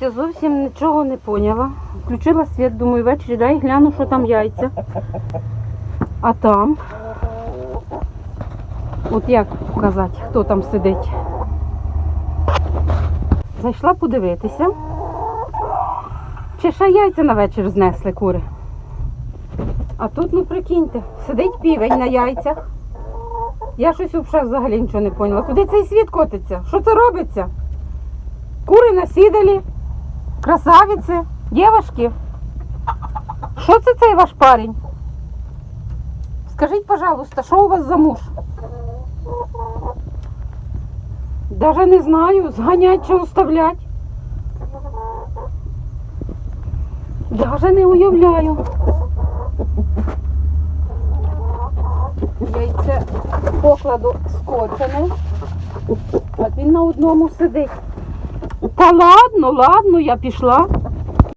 Я зовсім нічого не поняла. Включила світ, думаю, ввечері дай гляну, що там яйця. А там. От як показати, хто там сидить. Зайшла подивитися. Чи ще яйця на вечір знесли кури. А тут, ну прикиньте, сидить півень на яйцях. Я щось взагалі нічого не поняла. Куди цей світ котиться? Що це робиться? Кури насідалі. Красавиці, дівчатки. Що це цей ваш парень? Скажіть, пожалуйста, що у вас за муж? Даже не знаю, зганять чи оставлять. Даже не уявляю. Яйце покладу скочене. От він на одному сидить. Та ладно, ладно, я пішла.